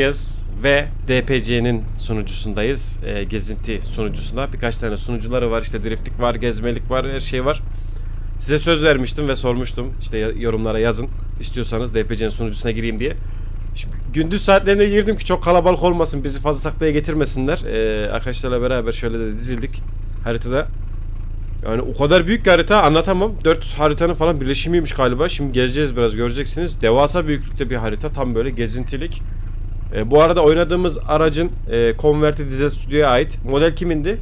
Yes ve DPC'nin sunucusundayız. Ee, gezinti sunucusunda. Birkaç tane sunucuları var. İşte driftlik var, gezmelik var, her şey var. Size söz vermiştim ve sormuştum. İşte yorumlara yazın. İstiyorsanız DPC'nin sunucusuna gireyim diye. Şimdi gündüz saatlerinde girdim ki çok kalabalık olmasın. Bizi fazla taklaya getirmesinler. Ee, arkadaşlarla beraber şöyle de dizildik haritada. Yani o kadar büyük bir harita anlatamam. 4 haritanın falan birleşimiymiş galiba. Şimdi gezeceğiz biraz göreceksiniz. Devasa büyüklükte bir harita. Tam böyle gezintilik. E, bu arada oynadığımız aracın e, Converti Diesel Studio'ya ait. Model kimindi?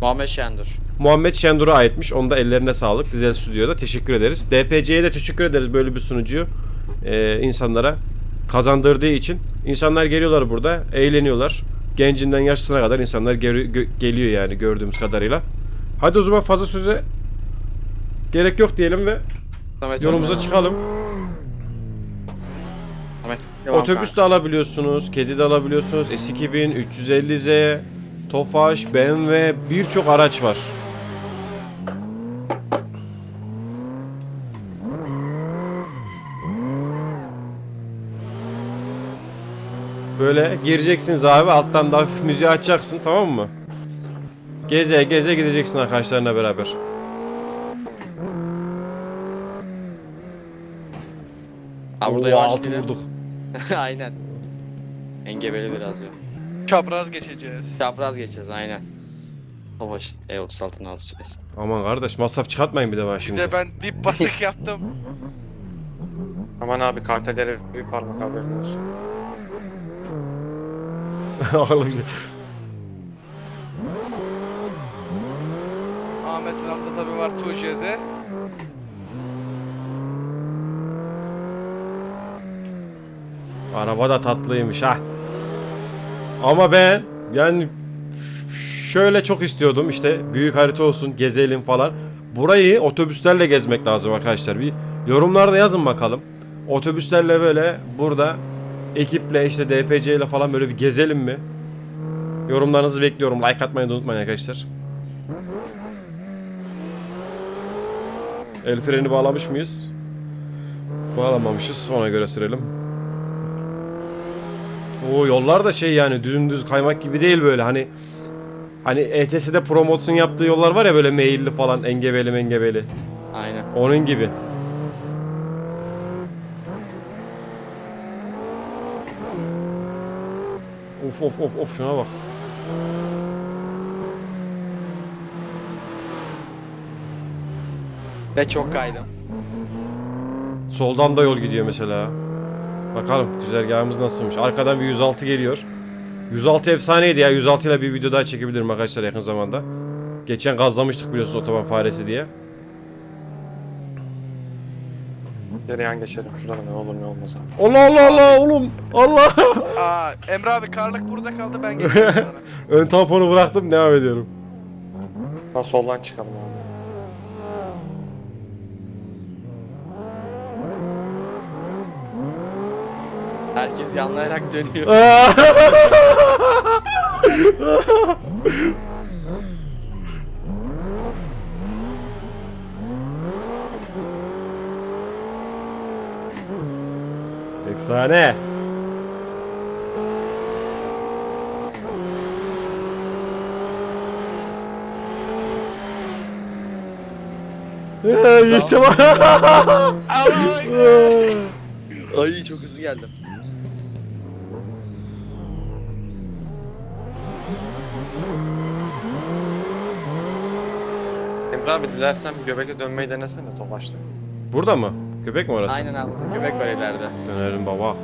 Muhammed Şendur. Muhammed Şendur'a aitmiş. Onda ellerine sağlık. Diesel Studio'da teşekkür ederiz. DPC'ye de teşekkür ederiz böyle bir sunucuyu e, insanlara kazandırdığı için. İnsanlar geliyorlar burada, eğleniyorlar. Gencinden yaşlısına kadar insanlar geri- geliyor yani gördüğümüz kadarıyla. Hadi o zaman fazla söze gerek yok diyelim ve Samet yolumuza çıkalım. Samet. devam Otobüs de alabiliyorsunuz, kedi de alabiliyorsunuz. S2000, 350Z, Tofaş, BMW birçok araç var. Böyle gireceksiniz abi alttan da hafif müziği açacaksın tamam mı? Geze geze gideceksin arkadaşlarına beraber. Ha burada Oo, yavaş altı gidelim. vurduk. aynen. Engebeli biraz ya. Çapraz geçeceğiz. Çapraz geçeceğiz aynen. Savaş E36'ını alacağız. Aman kardeş masraf çıkartmayın bir de bana Bir şimdi. de ben dip basık yaptım. Aman abi kartellere bir parmak haberin olsun. Oğlum, Ahmet'in altında tabi var Tuğçe'de. Araba da tatlıymış ha. Ama ben yani şöyle çok istiyordum işte büyük harita olsun gezelim falan. Burayı otobüslerle gezmek lazım arkadaşlar. Bir yorumlarda yazın bakalım. Otobüslerle böyle burada ekiple işte DPC ile falan böyle bir gezelim mi? Yorumlarınızı bekliyorum. Like atmayı da unutmayın arkadaşlar. El freni bağlamış mıyız? Bağlamamışız. Ona göre sürelim. O yollar da şey yani dümdüz kaymak gibi değil böyle hani hani ETS'de promosyon yaptığı yollar var ya böyle meyilli falan engebeli mengebeli. Aynen. Onun gibi. Of of of of şuna bak. Ve çok kaydım. Soldan da yol gidiyor mesela. Bakalım güzergahımız nasılmış. Arkadan bir 106 geliyor. 106 efsaneydi ya. 106 ile bir video daha çekebilirim arkadaşlar yakın zamanda. Geçen gazlamıştık biliyorsunuz otoban faresi diye. Cereyan geçelim şuradan ne olur ne olmaz abi. Allah Allah Allah oğlum. Allah. Aa Emre abi karlık burada kaldı ben geçiyorum. Ön tamponu bıraktım devam ediyorum. Lan soldan çıkalım abi. Herkes yanlayarak dönüyor. Efsane. Ee. Allah Ay çok hızlı geldim. Emre abi dilersen göbekle dönmeyi denesene Tofaş'ta. Burada mı? Köpek mi orası? Aynen abi. Göbek var ileride. Dönerim baba.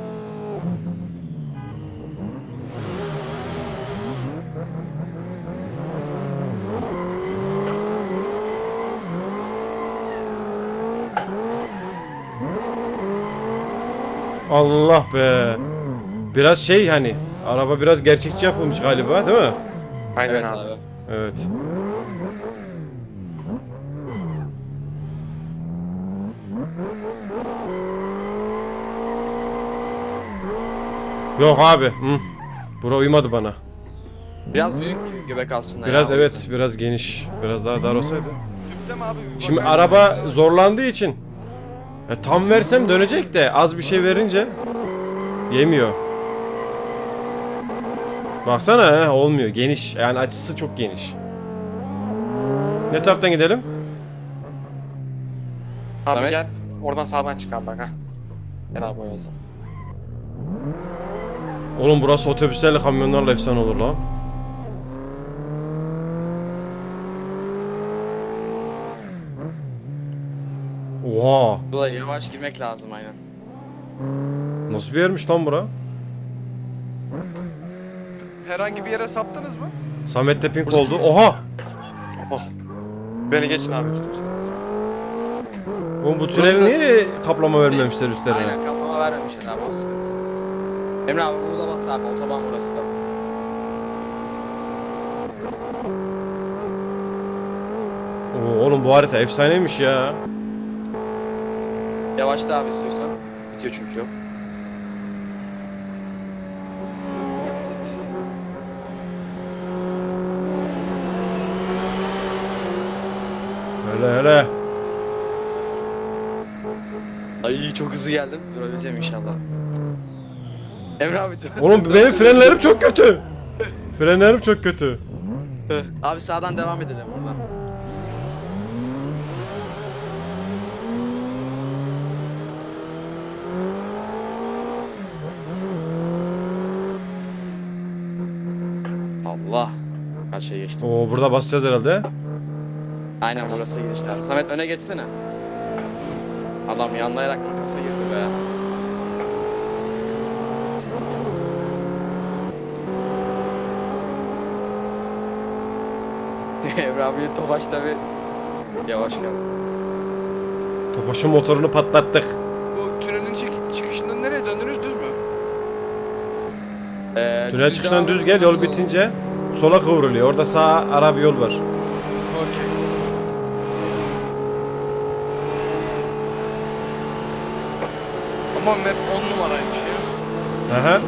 Allah be. Biraz şey hani araba biraz gerçekçi yapılmış galiba değil mi? Aynen evet abi. abi. Evet. Yok abi. Hı. Bura uymadı bana. Biraz büyük göbek aslında Biraz ya, o evet yüzden. biraz geniş. Biraz daha dar olsaydı. Abi? Bir Şimdi araba zorlandığı için ya tam versem dönecek de az bir şey verince yemiyor. Baksana he, olmuyor. Geniş. Yani açısı çok geniş. Ne taraftan gidelim? Abi Samet. gel. Oradan sağdan çık abi bak ha. Gel abi o yolda. Oğlum burası otobüslerle kamyonlarla efsane olur lan. Oha. Buraya yavaş girmek lazım aynen. Nasıl bir yermiş lan bura? Herhangi bir yere saptınız mı? Samet de pink oldu. Oha. Oh. Beni geçin abi üstümüze. Oğlum bu tüneli niye kaplama vermemişler üstlerine? Aynen kaplama vermemişler abi o sıkıntı. Emre abi burada bas abi otoban burası da. Oo, oğlum bu harita efsaneymiş ya. Yavaşla abi istiyorsan. Bitiyor çünkü yok. Hele. Ay çok hızlı geldim. Durabileceğim inşallah. Emre abi dur. Oğlum benim frenlerim çok kötü. Frenlerim çok kötü. Abi sağdan devam edelim oradan. Allah. Karşıya geçtim. Oo burada basacağız herhalde. Aynen burası gidiş abi. Samet öne geçsene. Adam yanlayarak makasa girdi be. Emre abi Tofaş tabi yavaş geldi. Tofaş'ın motorunu patlattık. Bu tünelin çık- çıkışından nereye döndünüz düz mü? Ee, Tünel düz çıkışından devam düz gel yol bitince sola kıvrılıyor. Orada sağ ara bir yol var. Ama map 10 numaraymış ya. Aha.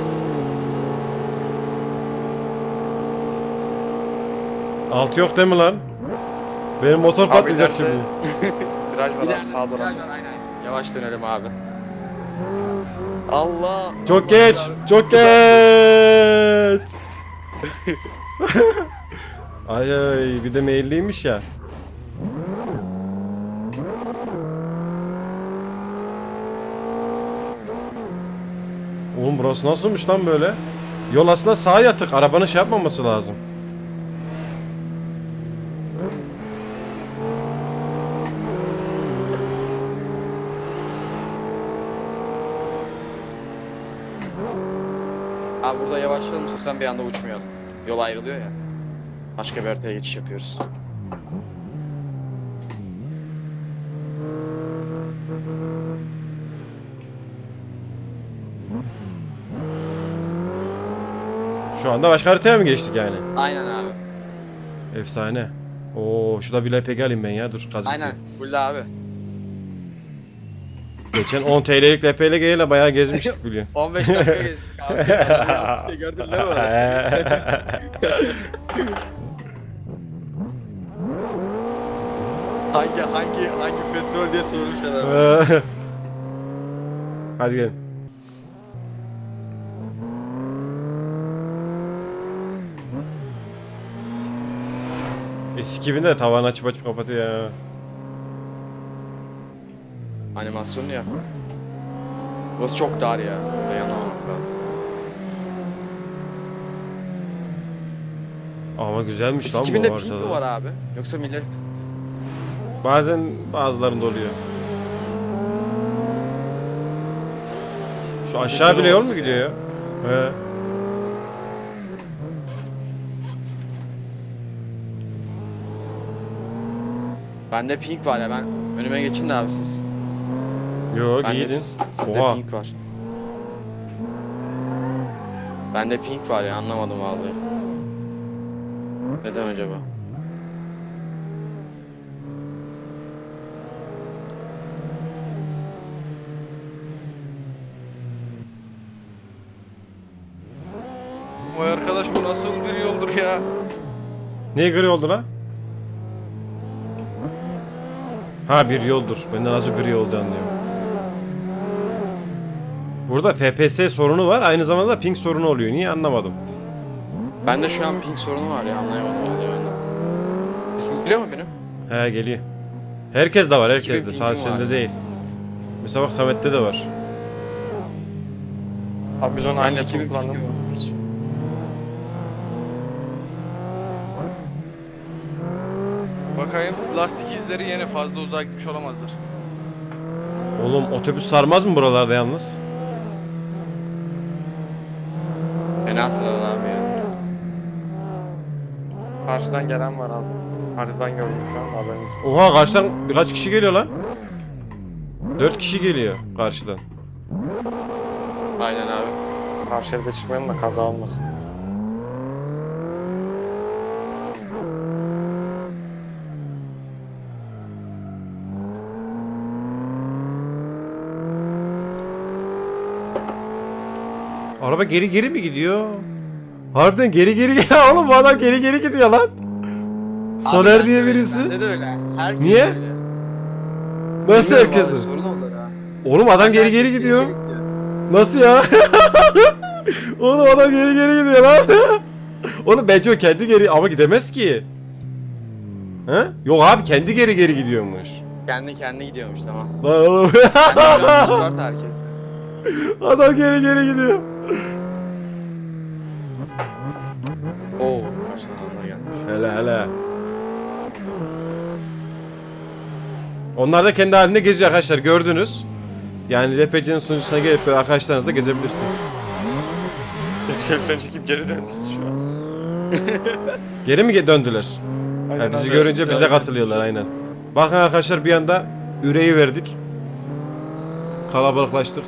Altı yok değil mi lan? Benim motor Abi patlayacak ileride şimdi. Viraj var abi sağa doğru. Yavaş dönelim abi. Allah. Çok Allah geç. abi. Çok geç. ay ay bir de meyilliymiş ya. Oğlum burası nasılmış lan böyle? Yol aslında sağa yatık. Arabanın şey yapmaması lazım. Abi burada yavaşlayalım sen bir anda uçmayalım. Yol ayrılıyor ya. Başka bir haritaya geçiş yapıyoruz. Şu anda başka haritaya mı geçtik yani? Aynen abi. Efsane. Oo şurada bir LPG alayım ben ya. Dur gaz Aynen. Full abi. Geçen 10 TL'lik LPG ile bayağı gezmiştik biliyor. 15 dakika gezdik abi. Ya, Gördün değil mi? Hangi hangi hangi petrol diye sormuş adam. Hadi gelin. Eski gibi de tavan açıp açıp kapatıyor ya. Animasyon ya. Burası çok dar ya. Dayanamamak lazım. Ama güzelmiş lan bu Sikiminde pink mi haritada. var abi? Yoksa millet... Bazen bazılarında oluyor. Şu aşağı bile yol mu gidiyor ya? He. Bende pink var ya ben önüme geçin de abi siz. Yo Bende giydin. siz, sizde Oha. pink var. Bende pink var ya anlamadım vallahi. Neden acaba? Vay arkadaş bu nasıl bir yoldur ya? Niye gri oldu lan? Ha bir yoldur. Ben de nasıl gri oldu anlıyorum. Burada FPS sorunu var. Aynı zamanda ping sorunu oluyor. Niye anlamadım. Bende şu an ping sorunu var ya anlayamadım yani. Sesim geliyor mu benim? He geliyor. Herkes de var herkes de. Sadece sende ya. değil. Mesela bak Samet'te de var. Abi biz onu Ben aynı ping kullandık. Bakayım lastik izleri yine fazla uzağa gitmiş olamazlar. Oğlum otobüs sarmaz mı buralarda yalnız? Fena sarar abi ya. Karşıdan gelen var abi. Karşıdan gördüm şu an haberiniz olsun. Oha karşıdan birkaç kişi geliyor lan. 4 kişi geliyor karşıdan. Aynen abi. Karşı şeride çıkmayalım da kaza olmasın. Araba geri geri mi gidiyor? Harbiden geri geri gidiyor. Oğlum bu adam geri geri gidiyor lan. Soner Abi diye bende de- birisi. Bende de öyle. Herkes Niye? öyle. Nasıl Bilmiyorum herkes? abi? Sorun olur ha. Oğlum adam geri Herkes geri gidiyor. gidiyor. Nasıl ya? Oğlum adam geri geri gidiyor lan. Oğlum bence o kendi geri ama gidemez ki. He? Yok abi kendi geri geri gidiyormuş. Kendi kendine gidiyormuş tamam. Lan oğlum. Kendi var herkeste. adam geri geri gidiyor. Oo, karşıdan adamlar gelmiş. Hele hele. Onlar da kendi halinde geziyor arkadaşlar gördünüz. Yani LPC'nin sunucusuna gelip böyle arkadaşlarınızla gezebilirsiniz. Yüksel fren çekip geri döndü şu an. Geri mi ge- döndüler? Aynen Ya bizi abi, görünce bize geldi. katılıyorlar aynen. Bakın arkadaşlar bir anda üreyi verdik. Kalabalıklaştık.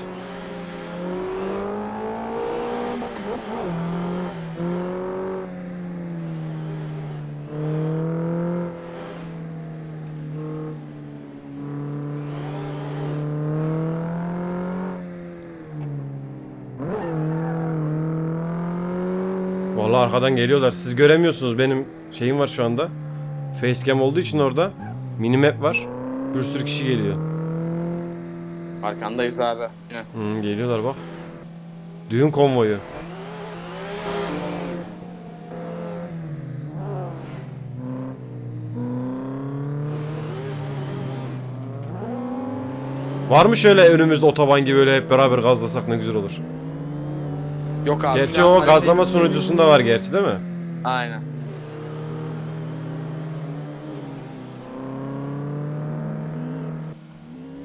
Vallahi arkadan geliyorlar. Siz göremiyorsunuz. Benim şeyim var şu anda. Facecam olduğu için orada minimap var. Bir sürü kişi geliyor. Arkandayız abi. Yine. Hmm, geliyorlar bak. Düğün konvoyu. Var mı şöyle önümüzde otoban gibi böyle hep beraber gazlasak ne güzel olur. Yok abi. Gerçi o gazlama sunucusunda var gerçi değil mi? Aynen.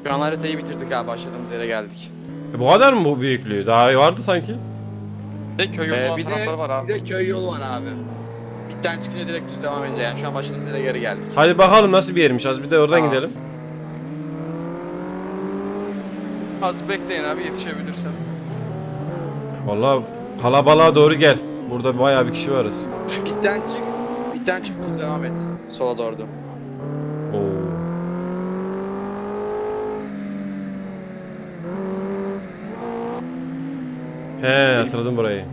Şu an haritayı bitirdik abi. Başladığımız yere geldik. E, bu kadar mı bu büyüklüğü? Daha vardı sanki. Bir de köy yolu Ee, olan bir, de, tarafları var abi. bir de köy yolu var abi. Bitten çıkınca direkt düz devam edince yani şu an başladığımız yere geri geldik. Hadi bakalım nasıl bir yermiş. Az bir de oradan Tamam. gidelim. Az bekleyin abi yetişebilirsem. Vallahi kalabalığa doğru gel. Burada bayağı bir kişi varız. Bitten çık. Bitten çık düz devam et. Sola doğru. dön. Oo. He hatırladım burayı.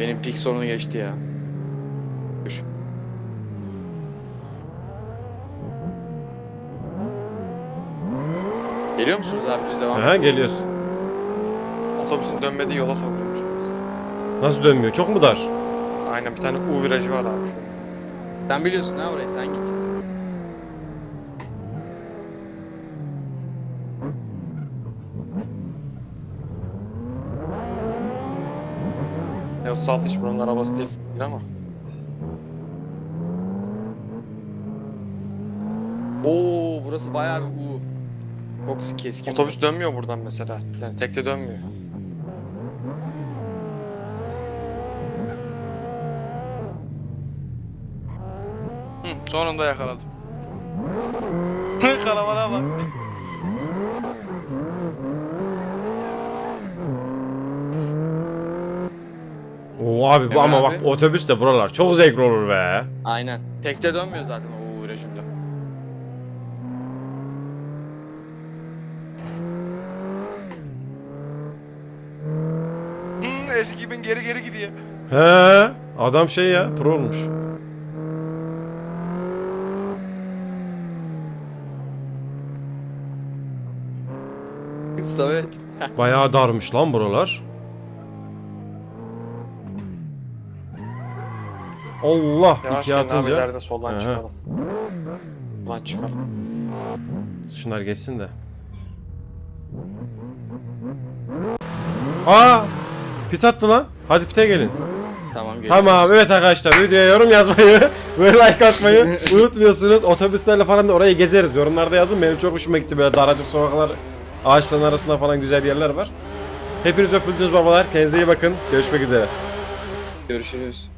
Benim pik sorunu geçti ya. Geliyor musunuz abi düz devam Aha et. geliyorsun. Otobüsün dönmediği yola sokuyormuş. Nasıl dönmüyor? Çok mu dar? Aynen bir tane U virajı var abi şu an. Sen biliyorsun ha orayı sen git. E36 hiç buranın arabası değil ama. Oo burası bayağı bir U. Çok keskin. Otobüs dönmüyor buradan mesela. Yani tekte dönmüyor. Hı, sonunda yakaladım. Kalabalığa bak. Oo abi bu Emre ama abi. bak otobüs de buralar çok zevkli olur be. Aynen. Tekte dönmüyor zaten o virajında. Hı, eski bin geri geri gidiyor. He adam şey ya pro olmuş. Samet. Bayağı darmış lan buralar. Allah Yavaş ikiye gelin abi atınca. ileride soldan Aha. çıkalım. Soldan çıkalım. Şunlar geçsin de. Aa! Pit attı lan. Hadi pite gelin. Tamam geliyorum. Tamam evet arkadaşlar videoya yorum yazmayı ve like atmayı unutmuyorsunuz. Otobüslerle falan da orayı gezeriz. Yorumlarda yazın. Benim çok hoşuma gitti böyle daracık sokaklar, ağaçların arasında falan güzel yerler var. Hepiniz öpüldünüz babalar. Kendinize iyi bakın. Görüşmek üzere. Görüşürüz.